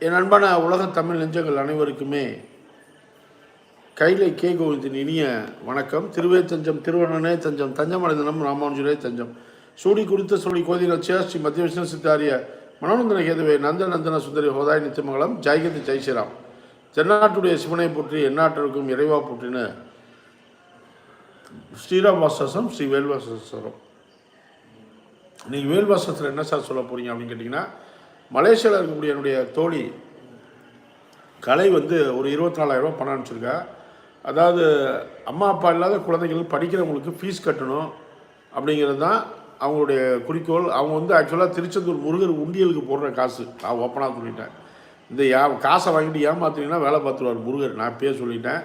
என் அன்பான உலக தமிழ் நெஞ்சங்கள் அனைவருக்குமே கைலை கே கோவிந்தின் இனிய வணக்கம். திருவே தஞ்சம் திருவண்ணனே தஞ்சம் தஞ்சமடைந்தனம் ராமானுஜரே தஞ்சம். சூடி குறித்த சொல்லி கோதிரட்சியா ஸ்ரீ மத்திய விஷ்ணு சித்தாரிய மனோநந்தன கேதுவே நந்த நந்தன சுந்தரி ஹோதாய் நித்தியமங்கலம் ஜெயகந்தி ஜெய் தென்னாட்டுடைய சிவனை போற்றி எந்நாட்டிற்கும் இறைவா போற்றின்னு ஸ்ரீராம் வாசம் ஸ்ரீ வேல்வாசரம் நீங்கள் வேல்வாசத்தில் என்ன சார் சொல்ல போகிறீங்க அப்படின்னு கேட்டிங்கன்னா மலேசியாவில் இருக்கக்கூடிய என்னுடைய தோழி கலை வந்து ஒரு இருபத்தி நாலாயிரரூபா பணம் அனுப்பிச்சிருக்கா. அதாவது அம்மா அப்பா இல்லாத குழந்தைகள் படிக்கிறவங்களுக்கு ஃபீஸ் கட்டணும் அப்படிங்கிறது தான் அவங்களுடைய குறிக்கோள். அவங்க வந்து ஆக்சுவலாக திருச்செந்தூர் முருகர் உண்டியலுக்கு போடுற காசு. நான் ஓப்பனாக சொல்லிட்டேன். இந்த ஏ காசை வாங்கிட்டு ஏமாத்துனீங்கன்னா வேலை பார்த்துருவார் முருகர். நான் பேர் சொல்லிட்டேன்.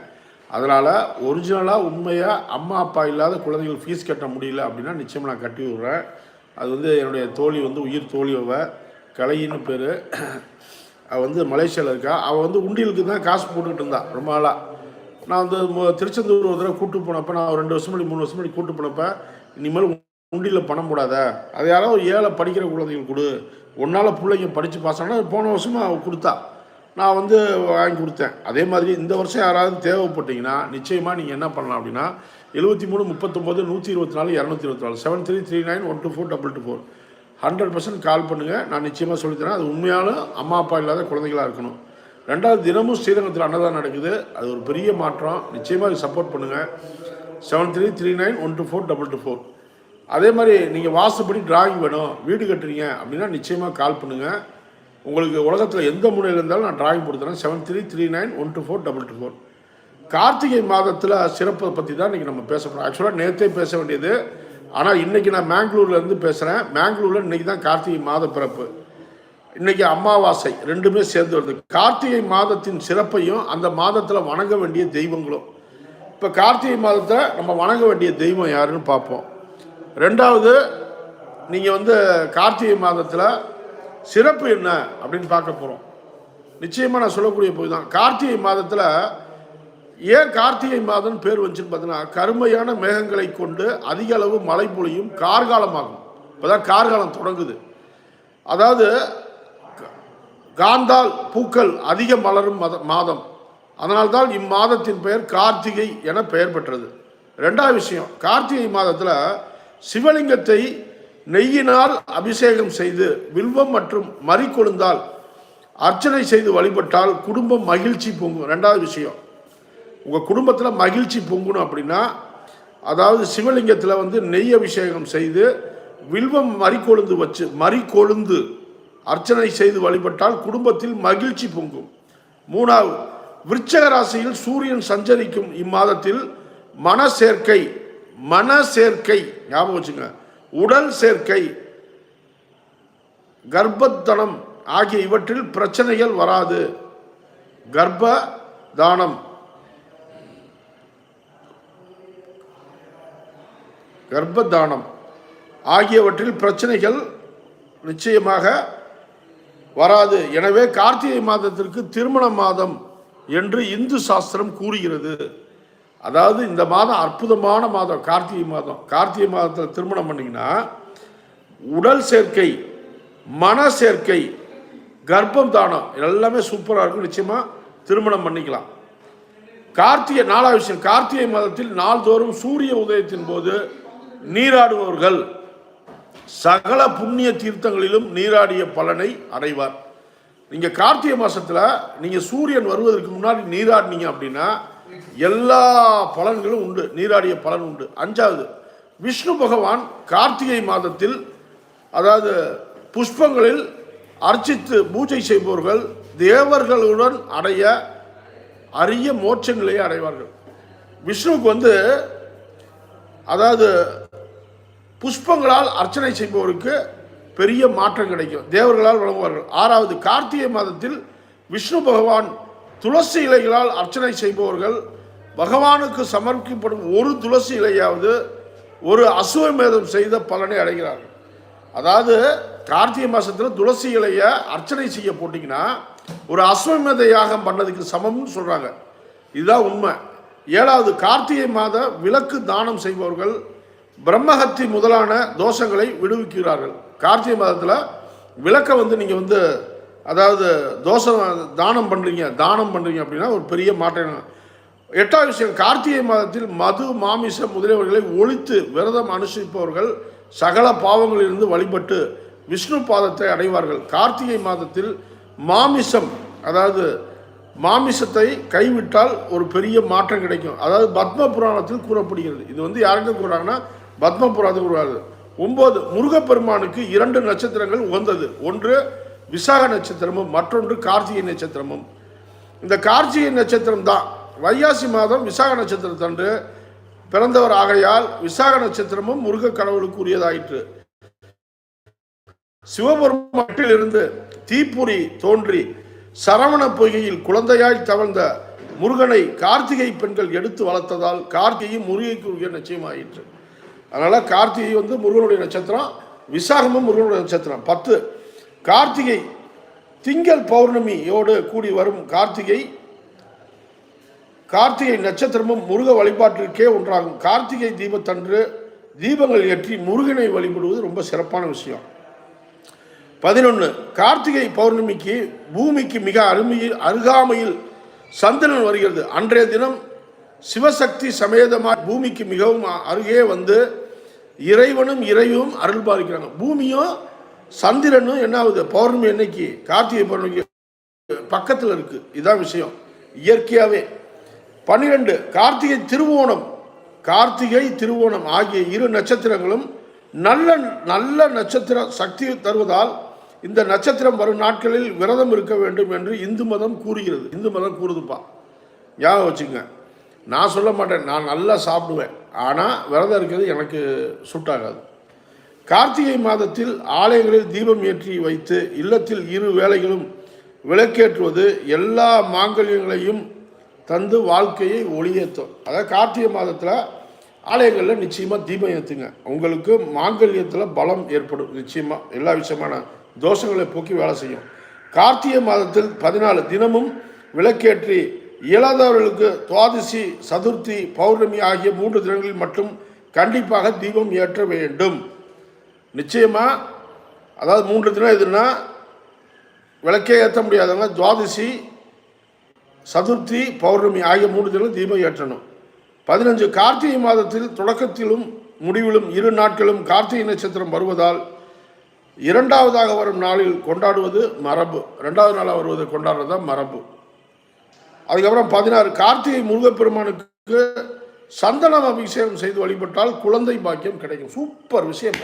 அதனால் ஒரிஜினலாக உண்மையாக அம்மா அப்பா இல்லாத குழந்தைகள் ஃபீஸ் கட்ட முடியல அப்படின்னா நிச்சயம் நான் கட்டி விடுறேன். அது வந்து என்னுடைய தோழி வந்து உயிர் தோழி கலையின்னு பேர். அவள் வந்து மலேசியாவில் இருக்கா. அவள் வந்து உண்டியலுக்கு தான் காசு போட்டுக்கிட்டு இருந்தா ரொம்ப நாளாக நான் வந்து திருச்செந்தூர் ஒரு தடவை கூட்டு போனப்போ நான் ஒரு ரெண்டு வருஷம் முன்னாடி மூணு வருஷம் மணி கூட்டு போனப்போ இனிமேல் உண்டியில் பணம் போடாத. அது யாராவது ஒரு ஏழை படிக்கிற குழந்தைகள் கொடு. ஒன்றால் பிள்ளைங்க படித்து பாஸ் ஆனால் போன வருஷமாக அவள் கொடுத்தா. நான் வந்து வாங்கி கொடுத்தேன். அதே மாதிரி இந்த வருஷம் யாராவது தேவைப்பட்டீங்கன்னா நிச்சயமாக நீங்கள் என்ன பண்ணலாம் அப்படின்னா எழுபத்தி மூணு முப்பத்தொம்போது நூற்றி இருபத்தி நாலு இரநூத்தி இருபத்தி நாலு seven three three nine one two four double two four hundred percent call பண்ணுங்கள் நான் நிச்சயமாக சொல்லித்தரேன் அது உண்மையாலும் அம்மா அப்பா இல்லாத குழந்தைகளாக இருக்கணும். ரெண்டாவது தினமும் ஸ்ரீரங்கத்தில் அன்னதானம் நடக்குது. அது ஒரு பெரிய மாற்றம். நிச்சயமாக சப்போர்ட் பண்ணுங்கள் seven three three nine one two four double two four அதே மாதிரி நீங்கள் வாசப்படி டிராயிங் வேணும். வீடு கட்டுறீங்க அப்படின்னா நிச்சயமாக கால் பண்ணுங்கள் உங்களுக்கு உலகத்தில் எந்த முறையில் இருந்தாலும் நான் டிராயிங் கொடுத்துறேன் seven three three nine one two four double two four Karthigai மாதத்தில் சிறப்பை பற்றி தான் இன்றைக்கி நம்ம பேச போகிறோம் ஆக்சுவலாக நேற்றே பேச வேண்டியது ஆனால் இன்றைக்கி நான் மேங்களூர்லேருந்து பேசுகிறேன் மேங்களூரில் இன்றைக்கி தான் கார்த்திகை மாத பிறப்பு. இன்னைக்கு அமாவாசை ரெண்டுமே சேர்ந்து வருது. கார்த்திகை மாதத்தின் சிறப்பையும் அந்த மாதத்தில் வணங்க வேண்டிய தெய்வங்களும். இப்போ கார்த்திகை மாதத்தில் நம்ம வணங்க வேண்டிய தெய்வம் யாருன்னு பார்ப்போம். ரெண்டாவது நீங்கள் வந்து கார்த்திகை மாதத்தில் சிறப்பு என்ன அப்படின்னு பார்க்க போகிறோம் நிச்சயமாக நான் சொல்லக்கூடிய போய் தான். கார்த்திகை மாதத்தில் ஏன் கார்த்திகை மாதம் பேர் வந்துச்சுன்னு பார்த்தீங்கன்னா கருமையான மேகங்களை கொண்டு அதிக அளவு மழை பொழியும் கார்காலமாகும். இப்போதான் கார்காலம் தொடங்குது. அதாவது காந்தால் பூக்கள் அதிக மலரும் மத மாதம். அதனால்தான் இம்மாதத்தின் பெயர் கார்த்திகை என பெயர் பெற்றது. ரெண்டாவது விஷயம் கார்த்திகை மாதத்தில் சிவலிங்கத்தை நெய்யினால் அபிஷேகம் செய்து வில்வம் மற்றும் மறிக்கொழுந்தால் அர்ச்சனை செய்து வழிபட்டால் குடும்பம் மகிழ்ச்சி பொங்கும். ரெண்டாவது விஷயம் உங்கள் குடும்பத்தில் மகிழ்ச்சி பொங்கணும் அப்படின்னா அதாவது சிவலிங்கத்தில் வந்து நெய் அபிஷேகம் செய்து வில்வம் மறிக்கொழுந்து வச்சு மறிக்கொழுந்து அர்ச்சனை செய்து வழிபட்டால் குடும்பத்தில் மகிழ்ச்சி பொங்கும். மூணாவது விருச்சக ராசியில் சூரியன் சஞ்சரிக்கும் இம்மாதத்தில் மன சேர்க்கை மன சேர்க்கை ஞாபகம் வச்சுங்க உடல் சேர்க்கை கர்ப்பத்தனம் ஆகிய இவற்றில் பிரச்சனைகள் வராது. கர்ப்ப தானம் கர்ப்பதானம் ஆகியவற்றில் பிரச்சனைகள் நிச்சயமாக வராது. எனவே கார்த்திகை மாதத்திற்கு திருமண மாதம் என்று இந்து சாஸ்திரம் கூறுகிறது. அதாவது இந்த மாதம் அற்புதமான மாதம் கார்த்திகை மாதம். கார்த்திகை மாதத்தில் திருமணம் பண்ணிங்கன்னா உடல் சேர்க்கை மன சேர்க்கை கர்ப்பம் தானம் எல்லாமே சூப்பராக இருக்கும். நிச்சயமாக திருமணம் பண்ணிக்கலாம். கார்த்திகை நாலாவது விஷயம் கார்த்திகை மாதத்தில் நாள்தோறும் சூரிய உதயத்தின் போது நீராடுபவர்கள் சகல புண்ணிய தீர்த்தங்களிலும் நீராடிய பலனை அடைவார். நீங்கள் கார்த்திகை மாசத்துல நீங்க சூரியன் வருவதற்கு முன்னாடி நீராடினீங்க அப்படின்னா எல்லா பலன்களும் உண்டு. நீராடிய பலன் உண்டு. அஞ்சாவது விஷ்ணு பகவான் கார்த்திகை மாதத்தில் அதாவது புஷ்பங்களில் அர்ச்சித்து பூஜை செய்பவர்கள் தேவர்களுடன் அடைய அரிய மோட்ச நிலையை அடைவார்கள். விஷ்ணுவுக்கு வந்து அதாவது புஷ்பங்களால் அர்ச்சனை செய்பவருக்கு பெரிய மாற்றம் கிடைக்கும். தேவர்களால் வழங்குவார்கள். ஆறாவது கார்த்திகை மாதத்தில் விஷ்ணு பகவான் துளசி இலைகளால் அர்ச்சனை செய்பவர்கள் பகவானுக்கு சமர்ப்பிக்கப்படும் ஒரு துளசி இலையாவது ஒரு அசுவமேதம் செய்த பலனை அடைகிறார்கள். அதாவது கார்த்திகை மாதத்தில் துளசி இலையை அர்ச்சனை செய்ய போட்டிங்கன்னா ஒரு அஸ்வமேத யாகம் பண்ணதுக்கு சமம்னு சொல்கிறாங்க இதுதான் உண்மை. ஏழாவது கார்த்திகை மாத விளக்கு தானம் செய்பவர்கள் பிரம்மஹத்தி முதலான தோஷங்களை விடுவிக்கிறார்கள். கார்த்திகை மாதத்தில் விளக்கை வந்து நீங்கள் வந்து அதாவது தோஷம் தானம் பண்ணுறீங்க தானம் பண்ணுறீங்க அப்படின்னா ஒரு பெரிய மாற்றம் எட்டாவது விஷயம் கார்த்திகை மாதத்தில் மது மாமிசம் முதலியவர்களை ஒழித்து விரதம் அனுசரிப்பவர்கள் சகல பாவங்களிலிருந்து வழிபட்டு விஷ்ணு பாதத்தை அடைவார்கள். கார்த்திகை மாதத்தில் மாமிசம் அதாவது மாமிசத்தை கைவிட்டால் ஒரு பெரிய மாற்றம் கிடைக்கும். அதாவது பத்ம புராணத்தில் கூறப்படுகிறது. இது வந்து யாருக்கு கூறாங்கன்னா பத்ம புராணத்தில் ஒன்பது முருகப்பெருமானுக்கு இரண்டு நட்சத்திரங்கள் உகந்தது. ஒன்று விசாக நட்சத்திரமும் மற்றொன்று கார்த்திகை நட்சத்திரமும். இந்த கார்த்திகை நட்சத்திரம் தான். வைகாசி மாதம் விசாக நட்சத்திரத்தன்று பிறந்தவர் ஆகையால் விசாக நட்சத்திரமும் முருக கடவுளுக்கு உரியதாயிற்று. சிவபெருமாட்டில் இருந்து தீப்புரி தோன்றி சரவண பொய்கையில் குழந்தையாய் தவழ்ந்த முருகனை கார்த்திகை பெண்கள் எடுத்து வளர்த்ததால் கார்த்திகை முருகைக்கு உரிய நிச்சயமாயிற்று. அதனால் கார்த்திகை வந்து முருகனுடைய நட்சத்திரம் விசாகமும் முருகனுடைய நட்சத்திரம். பத்து கார்த்திகை திங்கள் பௌர்ணமியோடு கூடி வரும் கார்த்திகை கார்த்திகை நட்சத்திரமும் முருக வழிபாட்டிற்கே ஒன்றாகும். கார்த்திகை தீபத்தன்று தீபங்கள் ஏற்றி முருகனை வழிபடுவது ரொம்ப சிறப்பான விஷயம். பதினொன்று கார்த்திகை பௌர்ணமிக்கு பூமிக்கு மிக அருமையில் அருகாமையில் சந்திரன் வருகிறது. அன்றைய தினம் சிவசக்தி சமேதமாக பூமிக்கு மிகவும் அருகே வந்து இறைவனும் இறைவும் அருள் பாதிக்கிறாங்க பூமியும் சந்திரனும் என்ன ஆகுது பௌர்ணமி என்னைக்கு கார்த்திகை பௌர்ணமி பக்கத்தில் இருக்கு. இதான் விஷயம். இயற்கையாகவே பன்னிரெண்டு கார்த்திகை திருவோணம். கார்த்திகை திருவோணம் ஆகிய இரு நட்சத்திரங்களும் நல்ல நல்ல நட்சத்திர சக்தி தருவதால் இந்த நட்சத்திரம் வரும் நாட்களில் விரதம் இருக்க வேண்டும் என்று இந்து மதம் கூறுகிறது. இந்து மதம் கூறுதுப்பா. ஞாபகம் வச்சுங்க நான் சொல்ல மாட்டேன். நான் நல்லா சாப்பிடுவேன். ஆனால் விரதம் இருக்கிறது எனக்கு சுட்டாகாது. கார்த்திகை மாதத்தில் ஆலயங்களில் தீபம் ஏற்றி வைத்து இல்லத்தில் இரு வேலைகளும் விளக்கேற்றுவது எல்லா மாங்கல்யங்களையும் தந்து வாழ்க்கையை ஒளியேற்றும். அதாவது கார்த்திகை மாதத்தில் ஆலயங்களில் நிச்சயமாக தீபம் ஏற்றுங்க உங்களுக்கு மாங்கல்யத்தில் பலம் ஏற்படும். நிச்சயமாக எல்லா விஷயமான தோஷங்களை போக்கி வேலை செய்யும். கார்த்திகை மாதத்தில் பதினாலு தினமும் விளக்கேற்றி இயலாதவர்களுக்கு துவாதசி சதுர்த்தி பௌர்ணமி ஆகிய மூன்று தினங்களில் மட்டும் கண்டிப்பாக தீபம் ஏற்ற வேண்டும். நிச்சயமாக அதாவது மூன்று தினம் எதுனா விளக்கே ஏற்ற முடியாதவங்க துவாதசி சதுர்த்தி பௌர்ணமி ஆகிய மூன்று தினம் தீபம் ஏற்றணும். பதினஞ்சு கார்த்திகை மாதத்தில் தொடக்கத்திலும் முடிவிலும் இரு நாட்களும் கார்த்திகை நட்சத்திரம் வருவதால் இரண்டாவதாக வரும் நாளில் கொண்டாடுவது மரபு. ரெண்டாவது நாளாக வருவதை கொண்டாடுறது தான் மரபு. அதுக்கப்புறம் பதினாறு கார்த்திகை முருகப்பெருமானுக்கு சந்தனம் அபிஷேகம் செய்து வழிபட்டால் குழந்தை பாக்கியம் கிடைக்கும். சூப்பர் விஷயம்.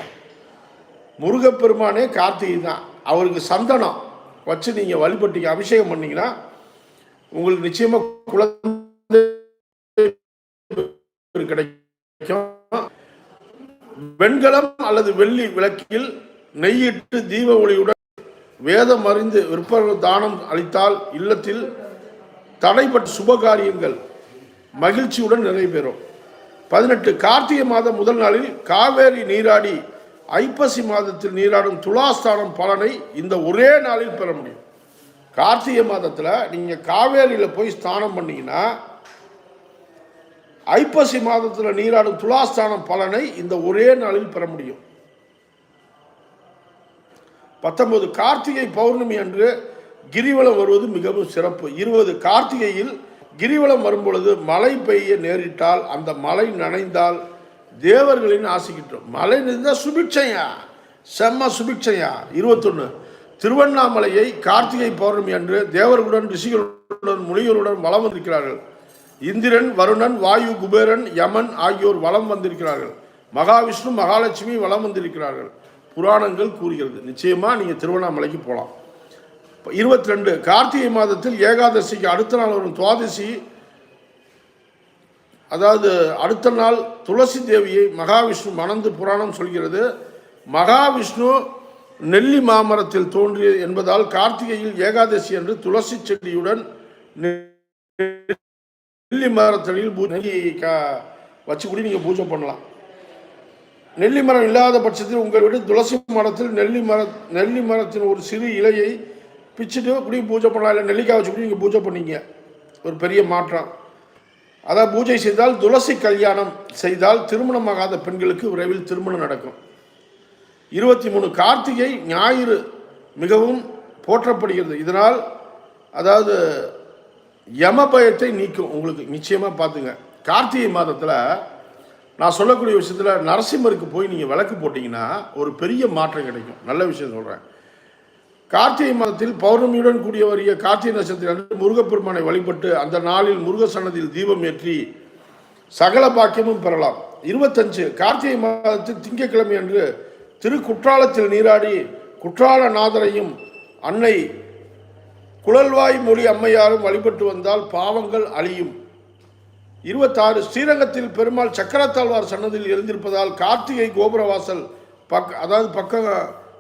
முருகப்பெருமானே கார்த்திகை தான். அவருக்கு சந்தனம் வச்சு நீங்கள் வழிபட்டீங்க அபிஷேகம் பண்ணீங்கன்னா உங்களுக்கு நிச்சயமாக குழந்தை கிடைக்கும். வெண்கலம் அல்லது வெள்ளி விளக்கில் நெய்யிட்டு தீப ஒளியுடன் வேதம் அறிந்து விற்பனை தானம் அளித்தால் இல்லத்தில் தடைப்பட்ட சுபகாரியங்கள் மகிழ்ச்சியுடன் நிறைவேறும். பதினெட்டு கார்த்திகை மாதம் முதல் நாளில் காவேரி நீராடி ஐப்பசி மாதத்தில் நீராடும் துலாஸ்தானம் பலனை இந்த ஒரே நாளில் பெற முடியும். கார்த்திகை மாதத்தில் நீங்கள் காவேரியில் போய் ஸ்தானம் பண்ணீங்கன்னா ஐப்பசி மாதத்தில் நீராடும் துலாஸ்தானம் பலனை இந்த ஒரே நாளில் பெற முடியும். பத்தொன்பது கார்த்திகை பௌர்ணமி அன்று கிரிவலம் வருவது மிகவும் சிறப்பு. இருபது கார்த்திகையில் கிரிவலம் வரும்பொழுது மழை பெய்ய நேரிட்டால் அந்த மழை நனைந்தால் தேவர்களின் ஆசைக்கிட்டோம் மழை நின்றால் சுபிட்சையா? செம்ம சுபிட்சையா? இருபத்தொன்று திருவண்ணாமலையை கார்த்திகை பௌர்ணமி அன்று தேவர்களுடன் ரிஷிகளுடன் முனிகளுடன் வலம் வந்திருக்கிறார்கள். இந்திரன் வருணன் வாயு குபேரன் யமன் ஆகியோர் வலம் வந்திருக்கிறார்கள். மகாவிஷ்ணு மகாலட்சுமி வலம் வந்திருக்கிறார்கள். புராணங்கள் கூறுகிறது. நிச்சயமாக நீங்கள் திருவண்ணாமலைக்கு போகலாம் இருபத்தி ரெண்டு கார்த்திகை மாதத்தில் ஏகாதசிக்கு அடுத்த நாள் வரும் துவாதசி. அதாவது அடுத்த நாள் துளசி தேவியை மகாவிஷ்ணு மணந்து புராணம் சொல்கிறது. மகாவிஷ்ணு நெல்லி மாமரத்தில் தோன்றிய என்பதால் கார்த்திகையில் ஏகாதசி என்று துளசி செடியுடன் நெல்லி மரத்தடியில் நெல்லி வச்சு கூட நீங்கள் பூஜை பண்ணலாம். நெல்லி மரம் இல்லாத பட்சத்தில் உங்கள் வீடு துளசி மரத்தில் நெல்லி மர நெல்லி மரத்தின் ஒரு சிறு இலையை பிச்சுட்டு குடி பூஜை பண்ணலாம் இல்லை நெல்லிக்காய் வச்சு கூட நீங்கள் பூஜை பண்ணீங்க. ஒரு பெரிய மாற்றம். அதாவது பூஜை செய்தால் துளசி கல்யாணம் செய்தால் திருமணமாகாத பெண்களுக்கு விரைவில் திருமணம் நடக்கும். இருபத்தி மூணு கார்த்திகை ஞாயிறு மிகவும் போற்றப்படுகிறது. இதனால் அதாவது யம பயத்தை நீக்கும். உங்களுக்கு நிச்சயமாக பார்த்துங்க. கார்த்திகை மாதத்தில் நான் சொல்லக்கூடிய விஷயத்தில் நரசிம்மருக்கு போய் நீங்கள் விளக்கு போட்டிங்கன்னா ஒரு பெரிய மாற்றம் கிடைக்கும். நல்ல விஷயம் சொல்கிறேன் கார்த்திகை மாதத்தில் பௌர்ணமியுடன் கூடிய வரிய கார்த்திகை நட்சத்திரம் அன்று முருகப்பெருமானை வழிபட்டு அந்த நாளில் முருக சன்னதியில் தீபம் ஏற்றி சகல பாக்கியமும் பெறலாம். இருபத்தஞ்சு கார்த்திகை மாதத்தில் திங்கட்கிழமை அன்று திருக்குற்றாலத்தில் நீராடி நீராடி குற்றாலநாதரையும் அன்னை குழல்வாய் மொழி அம்மையாரும் வழிபட்டு வந்தால் பாவங்கள் அழியும். இருபத்தாறு ஸ்ரீரங்கத்தில் பெருமாள் சக்கரத்தாழ்வார் சன்னதியில் இருந்திருப்பதால் கார்த்திகை கோபுரவாசல் பக் அதாவது பக்கம்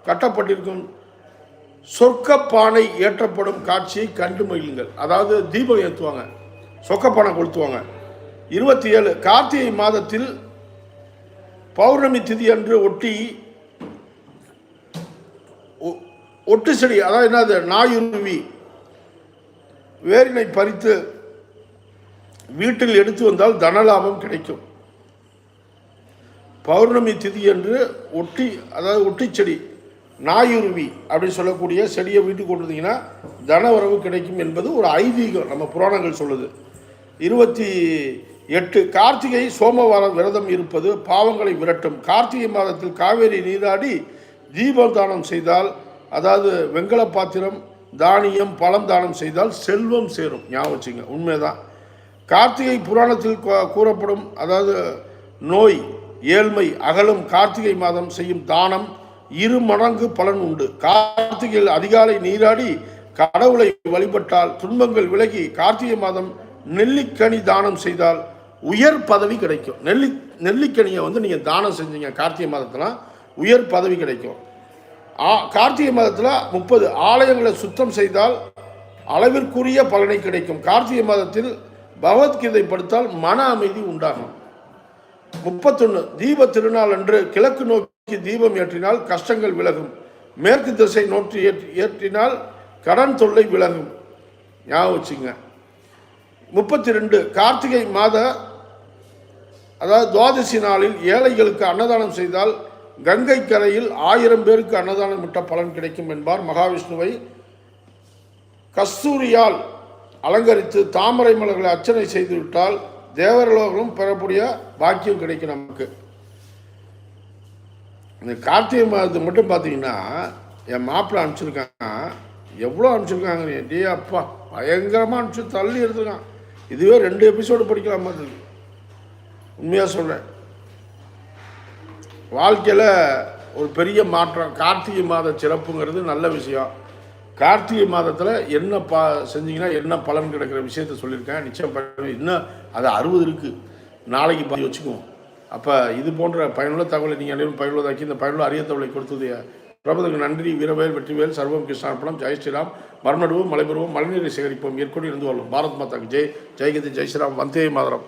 கட்டப்பட்டிருக்கும். சொர்க்கப்பானை ஏற்றப்படும் காட்சியை கண்டு மகிழுங்கள். அதாவது தீபம் ஏற்றுவாங்க சொக்கப்பானை கொளுத்துவாங்க. இருபத்தி ஏழு கார்த்திகை மாதத்தில் பௌர்ணமி திதி அன்று ஒட்டி ஒ- ஒட்டு செடி அதாவது என்னது நாயுருவி வேரினை பறித்து வீட்டில் எடுத்து வந்தால் தனலாபம் கிடைக்கும். பௌர்ணமி திதி என்று ஒட்டி அதாவது ஒட்டிச்செடி நாயுருவி அப்படின்னு சொல்லக்கூடிய செடியை வீட்டுக்கு கொண்டு வந்தீங்கன்னா தன உறவு கிடைக்கும் என்பது ஒரு ஐதீகம் நம்ம புராணங்கள் சொல்லுது. இருபத்தி எட்டு கார்த்திகை சோமவாரம் விரதம் இருப்பது பாவங்களை விரட்டும். கார்த்திகை மாதத்தில் காவேரி நீராடி தீபதானம் செய்தால் அதாவது வெங்கல பாத்திரம் தானியம் பழம் தானம் செய்தால் செல்வம் சேரும். ஞாபகம் வச்சுங்க உண்மைதான். கார்த்திகை புராணத்தில் கூறப்படும் அதாவது நோய் ஏழ்மை அகலும் கார்த்திகை மாதம் செய்யும் தானம் இரு மடங்கு பலன் உண்டு. கார்த்திகையில் அதிகாலை நீராடி கடவுளை வழிபட்டால் துன்பங்கள் விலகி கார்த்திகை மாதம் நெல்லிக்கனி தானம் செய்தால் உயர் பதவி கிடைக்கும். நெல்லி நெல்லிக்கனியை வந்து நீங்கள் தானம் செஞ்சீங்க கார்த்திகை மாதத்தில் உயர் பதவி கிடைக்கும். ஆ கார்த்திகை மாதத்தில் முப்பது ஆலயங்களை சுத்தம் செய்தால் அளவிற்குரிய பலனை கிடைக்கும். கார்த்திகை மாதத்தில் பகவத்கீதை படித்தால் மன அமைதி உண்டாகும். முப்பத்தொன்று தீப திருநாள் அன்று கிழக்கு நோக்கி தீபம் ஏற்றினால் கஷ்டங்கள் விலகும். மேற்கு திசை நோக்கி ஏற்றினால் கடன் தொல்லை விலகும். ஞாபகம் வச்சுங்க. முப்பத்தி ரெண்டு கார்த்திகை மாத அதாவது துவாதசி நாளில் ஏழைகளுக்கு அன்னதானம் செய்தால் கங்கை கரையில் ஆயிரம் பேருக்கு அன்னதானம் விட்ட பலன் கிடைக்கும் என்பார் மகாவிஷ்ணுவை. கஸ்தூரியால் அலங்கரித்து தாமரை மலர்களை அர்ச்சனை செய்துவிட்டால் தேவரலோகம் பெறக்கூடிய பாக்கியம் கிடைக்கும் நமக்கு. இந்த கார்த்திகை மாதத்தை மட்டும் பார்த்தீங்கன்னா என் மாப்பிள்ளை அனுப்பிச்சிருக்காங்க. எவ்வளோ அனுப்பிச்சிருக்காங்க டே அப்பா பயங்கரமாக அனுப்பிச்சு தள்ளி எடுத்துருக்கான். இதுவே ரெண்டு எபிசோடு படிக்கலாம் மாதிரி உண்மையாக சொல்கிறேன் வாழ்க்கையில் ஒரு பெரிய மாற்றம். கார்த்திகை மாத சிறப்புங்கிறது நல்ல விஷயம். கார்த்திகை மாதத்தில் என்ன பா செஞ்சிங்கன்னா என்ன பலன் கிடைக்கிற விஷயத்த சொல்லியிருக்கேன். நிச்சயம் பண்ணி இன்னும் அது அறுபது இருக்குது நாளைக்கு பாதி வச்சுக்குவோம். அப்போ இது போன்ற பயனுள்ள தகவலை நீங்கள் அனைவரும் பயனுள்ளதாக்கி இந்த பயனுள்ள அரிய தகவலை கொடுத்தது பிரபதுக்கு நன்றி வீரவேல் வெற்றிவேல் சர்வம் கிருஷ்ணார்ப்பணம் ஜெய் ஸ்ரீராம் மறுநடுவோம் மலைபெறுவோம் மழைநீரை சேகரிப்போம். ஏற்கொண்டு இருந்து வரும் பாரத் மாதாக்கு ஜெய். ஜெய்கதி ஜெய் ஸ்ரீராம். வந்தே மாதரம்.